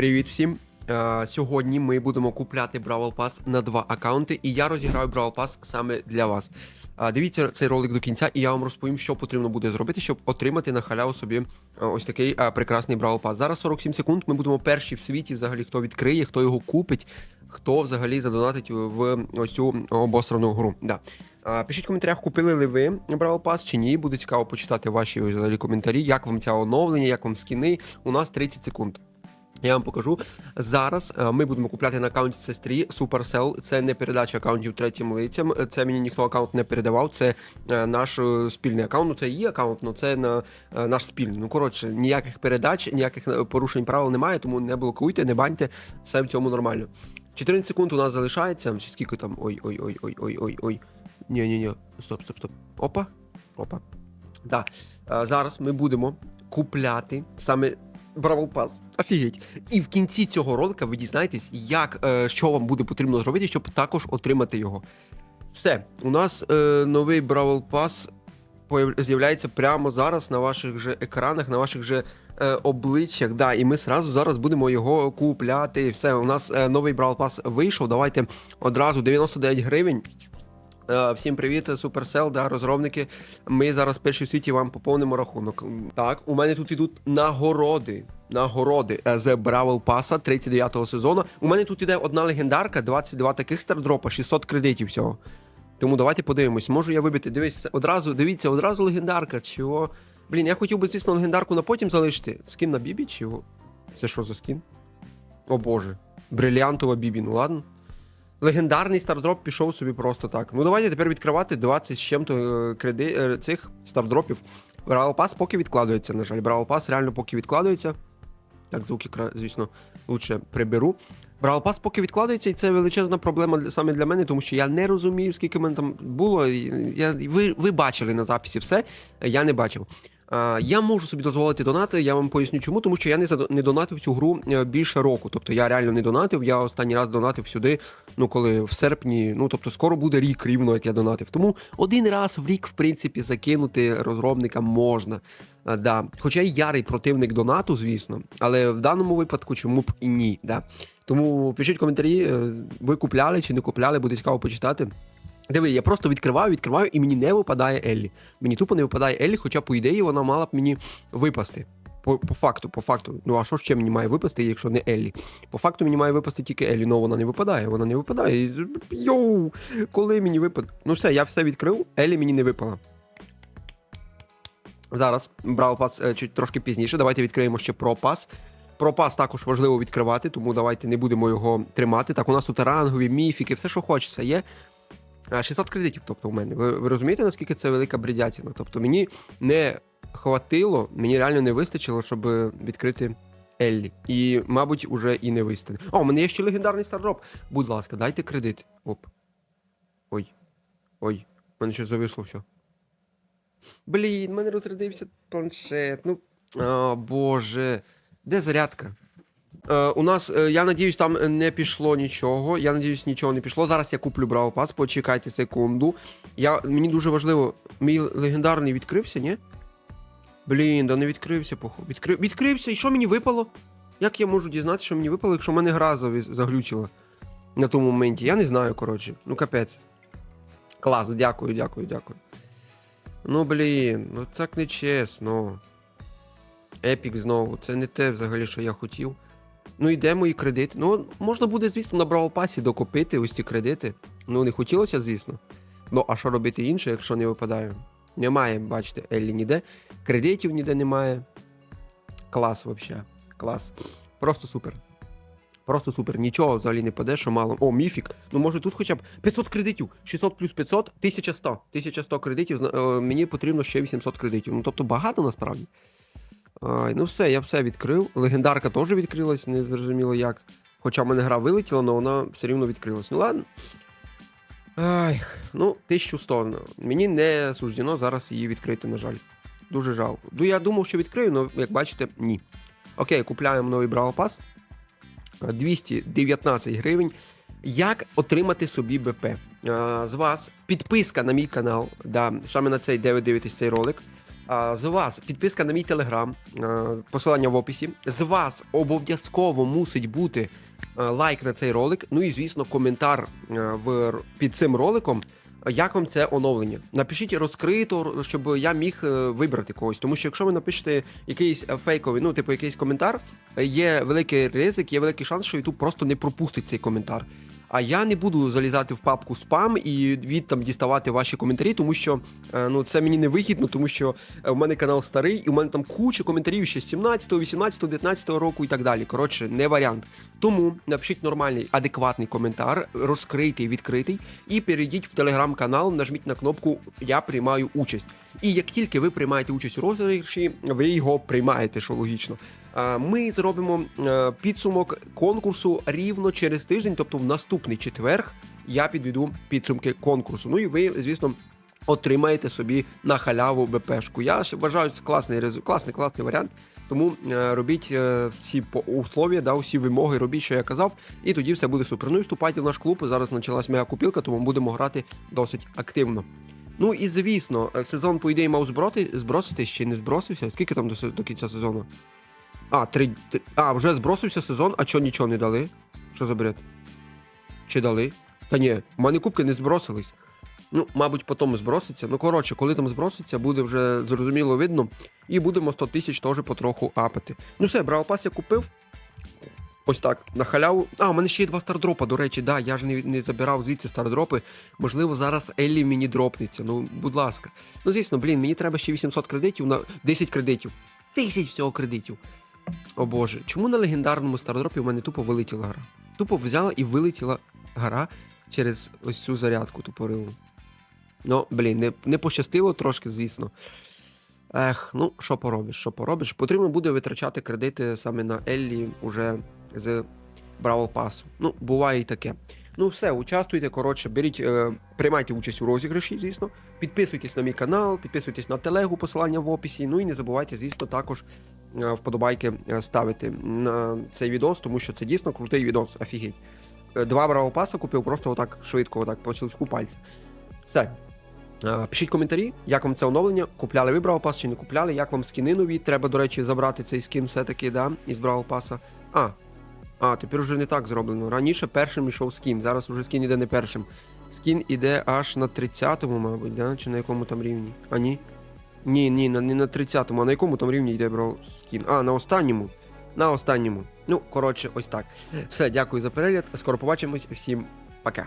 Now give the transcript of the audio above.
Привіт всім! Е, Сьогодні ми будемо купляти Бравл Пас на два аккаунти, і я розіграю Бравл Пас саме для вас. Е, Дивіться цей ролик до кінця, і я вам розповім, що потрібно буде зробити, щоб отримати на халяву собі е, ось такий прекрасний Бравл Пас. Зараз 47 секунд. Ми будемо перші в світі, взагалі, хто відкриє, хто його купить, хто взагалі задонатить в ось цю обосрану гру. Да. Пишіть в коментарях, купили ли ви Бравл Пас чи ні. Буде цікаво почитати ваші взагалі коментарі, як вам ця оновлення, як вам скіни. У нас 30 секунд. Я вам покажу. Зараз е, ми будемо купляти на аккаунті сестрі Supercell. Це не передача аккаунтів третім лицям. Це мені ніхто аккаунт не передавав. Це е, наш е, спільний аккаунт. Ну це її аккаунт, але це на е, наш спільний. Ну коротше, ніяких передач, ніяких е, порушень правил немає, тому не блокуйте, не баньте. Все в цьому нормально. 14 секунд у нас залишається. Чи скільки там? Ой, ой, ой, ой, ой, ой, ой. Ні, ні, ні. Стоп, стоп, стоп. Опа. Опа. Е, Зараз ми будемо купляти саме Бравл Пас. Офігеть. І в кінці цього ролика ви дізнаєтесь, як, е, що вам буде потрібно зробити, щоб також отримати його. Все, у нас е, новий Бравл Пас з'являється прямо зараз на ваших же екранах, на ваших же е, обличчях. Да, і ми сразу зараз будемо його купляти. Все, у нас е, новий Бравл Пас вийшов. Давайте одразу 99 гривень. Е, Всім привіт, Supercell, да, розробники. Ми зараз перші в світі вам поповнимо рахунок. Так, у мене тут ідуть нагороди. Нагороди е, з Бравл Паса 39-го сезону. У мене тут іде одна легендарка, 22 таких стардропа, 600 кредитів всього. Тому давайте подивимось. Можу я вибити. Дивіться, одразу, дивіться, одразу легендарка. Чого? Блін, я хотів би, звісно, легендарку на потім залишити. Скін на Бібі, чи? Це що за скін? О боже. Бриліантова Бібі, ну ладно. Легендарний стардроп пішов собі просто так. Ну давайте тепер відкривати 20 з чим-то е, креди е, цих стардропів. Бравл Пас поки відкладується, на жаль. Бравл Пас реально поки відкладується. Так, звуки, звісно, лучше приберу. Бравл Пас поки відкладається, і це величезна проблема для, саме для мене, тому що я не розумію, скільки мене там було. Я, ви, ви бачили на записі все, я не бачив. А, я можу собі дозволити донати, я вам поясню чому, тому що я не, не донатив цю гру е, більше року. Тобто я реально не донатив, я останній раз донатив сюди, ну коли в серпні, ну тобто скоро буде рік рівно, як я донатив. Тому один раз в рік, в принципі, закинути розробникам можна. А, да. Хоча я ярий противник донату, звісно, але в даному випадку чому б і ні. Да. Тому пишіть коментарі, е, ви купляли чи не купляли, буде цікаво почитати. Диви, я просто відкриваю, відкриваю, і мені не випадає Еллі. Мені тупо не випадає Еллі, хоча, по ідеї, вона мала б мені випасти. По, по факту, по факту. Ну а що ще мені має випасти, якщо не Еллі? По факту мені має випасти тільки Еллі, але вона не випадає, вона не випадає. Йоу! Коли мені випаде? Ну все, я все відкрив, Еллі мені не випала. Зараз брав пас е, чуть трошки пізніше. Давайте відкриємо ще про пас. Про пас також важливо відкривати, тому давайте не будемо його тримати. Так, у нас тут рангові, міфіки, все, що хочеться, є. А, 600 кредитів, тобто, у мене. Ви, ви розумієте, наскільки це велика бредятіна? Тобто мені не хватило, мені реально не вистачило, щоб відкрити Еллі. І, мабуть, уже і не вистачить. О, у мене є ще легендарний стардроп. Будь ласка, дайте кредит. Оп. Ой. Ой, у мене щось зависло все. Блін, в мене розрядився планшет. Ну. О, боже. Де зарядка? Е, у нас, е, я надіюсь, там не пішло нічого. Я надіюсь, нічого не пішло. Зараз я куплю Браво Пас, почекайте секунду. Я, мені дуже важливо, мій легендарний відкрився, ні? Блін, да не відкрився, похуй. Відкрив... Відкрився, і що мені випало? Як я можу дізнатися, що мені випало, якщо мене гра заглючила на тому моменті? Я не знаю, коротше. Ну капець. Клас, дякую, дякую, дякую. Ну блін, ну так не чесно. Епік знову, це не те взагалі, що я хотів. Ну, йде мої кредити. Ну, можна буде, звісно, на Браво Пасі докупити ось ці кредити. Ну, не хотілося, звісно. Ну, а що робити інше, якщо не випадає? Немає, бачите, Еллі ніде. Кредитів ніде немає. Клас, взагалі. Клас. Просто супер. Просто супер. Нічого взагалі не паде, що мало. О, міфік. Ну, може тут хоча б 500 кредитів. 600 плюс 500, 1100. 1100 кредитів. Е, Мені потрібно ще 800 кредитів. Ну, тобто багато насправді. Ай, ну все, я все відкрив. Легендарка теж відкрилась, не зрозуміло як. Хоча в мене гра вилетіла, але вона все рівно відкрилась. Ну ладно. Ай, ну, 1100. Мені не суждено зараз її відкрити, на жаль. Дуже жалко. Ну, я думав, що відкрию, але як бачите, ні. Окей, купляємо новий Браво Пас. 219 гривень. Як отримати собі БП? З вас підписка на мій канал, да, саме на цей, де ви дивитесь цей ролик. З вас підписка на мій телеграм, посилання в описі. З вас обов'язково мусить бути лайк на цей ролик. Ну і звісно, коментар в, під цим роликом. Як вам це оновлення? Напишіть розкрито, щоб я міг е, вибрати когось. Тому що якщо ви напишете якийсь е, фейковий, ну, типу, якийсь коментар, е, є великий ризик, є великий шанс, що YouTube просто не пропустить цей коментар. А я не буду залізати в папку спам і від там діставати ваші коментарі, тому що е, ну це мені не вигідно, тому що е, в мене канал старий, і у мене там куча коментарів ще з 17, 18, 19 року і так далі. Коротше, не варіант. Тому напишіть нормальний, адекватний коментар, розкритий, відкритий, і перейдіть в телеграм-канал, нажміть на кнопку Я приймаю участь. І як тільки ви приймаєте участь у розіграші, ви його приймаєте, що логічно. Ми зробимо е, підсумок конкурсу рівно через тиждень, тобто в наступний четверг я підведу підсумки конкурсу. Ну і ви, звісно, отримаєте собі на халяву БПшку. Я ще вважаю це класний класний, класний варіант. Тому е, робіть е, всі по условия, да, всі вимоги, робіть, що я казав, і тоді все буде супер. Ну і вступайте в наш клуб. Зараз почалась моя купілка, тому будемо грати досить активно. Ну і звісно, сезон, по ідеї, мав зброти, зброситись чи не збросився? Скільки там до, до кінця сезону? А, три, А, вже збросився сезон, а чого нічого не дали? Що за бред? Чи дали? Та ні, в мене кубки не збросились. Ну, мабуть, потім зброситься. Ну, коротше, коли там зброситься, буде вже зрозуміло видно. І будемо 100 тисяч теж потроху апати. Ну все, брав пас я купив. Ось так, на халяву. А, у мене ще є два стардропа, до речі, да, я ж не, не забирав звідси стардропи. Можливо, зараз Еллі мені дропнеться. Ну, будь ласка. Ну, звісно, блін, мені треба ще 800 кредитів на 10 кредитів. 1000 всього кредитів. О боже, чому на легендарному стардропі у мене тупо вилетіла гра? Тупо взяла і вилетіла гра через ось цю зарядку тупорилу. Ну, блін, не, не пощастило трошки, звісно. Ех, ну що поробиш, що поробиш? Потрібно буде витрачати кредити саме на Еллі уже з Бравл Пасу. Ну, буває і таке. Ну, все, участвуйте, коротше, беріть, е, приймайте участь у розіграші, звісно. Підписуйтесь на мій канал, підписуйтесь на телегу, посилання в описі. Ну і не забувайте, звісно, також вподобайки е, ставити на цей відос, тому що це дійсно крутий відос, офігеть. Е, Два Бравл Паса купив просто отак швидко, отак по щелчку пальця. Все. Е, Пишіть коментарі, як вам це оновлення, купляли ви Бравл Пас чи не купляли, як вам скіни нові. Треба, до речі, забрати цей скін все-таки, да, із Бравл Паса. А, а, тепер вже не так зроблено. Раніше першим йшов скін, зараз уже скін іде не першим. Скін іде аж на 30-му, мабуть, да? чи на якому там рівні? А ні? Ні, ні, не на 30-му, а на якому там рівні йде брав скін? А, на останньому. На останньому. Ну, коротше, ось так. Все, дякую за перегляд. Скоро побачимось. Всім пока.